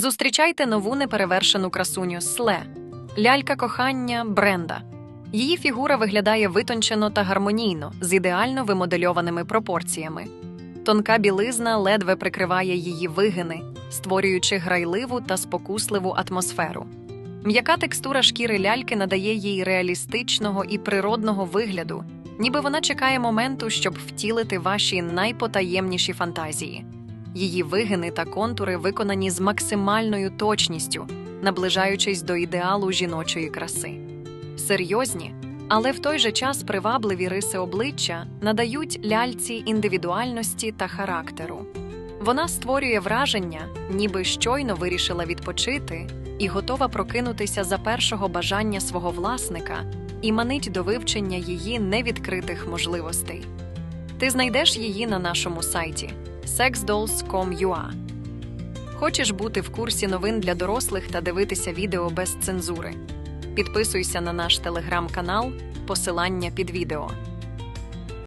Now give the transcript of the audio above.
Зустрічайте нову неперевершену красуню Сле, лялька кохання Бренда. Її фігура виглядає витончено та гармонійно, з ідеально вимодельованими пропорціями. Тонка білизна ледве прикриває її вигини, створюючи грайливу та спокусливу атмосферу. М'яка текстура шкіри ляльки надає їй реалістичного і природного вигляду, ніби вона чекає моменту, щоб втілити ваші найпотаємніші фантазії. Її вигини та контури виконані з максимальною точністю, наближаючись до ідеалу жіночої краси. Серйозні, але в той же час привабливі риси обличчя надають ляльці індивідуальності та характеру. Вона створює враження, ніби щойно вирішила відпочити і готова прокинутися за першого бажання свого власника і манить до вивчення її невідкритих можливостей. Ти знайдеш її на нашому сайті sexdolls.com.ua. Хочеш бути в курсі новин для дорослих та дивитися відео без цензури? Підписуйся на наш телеграм-канал, посилання під відео.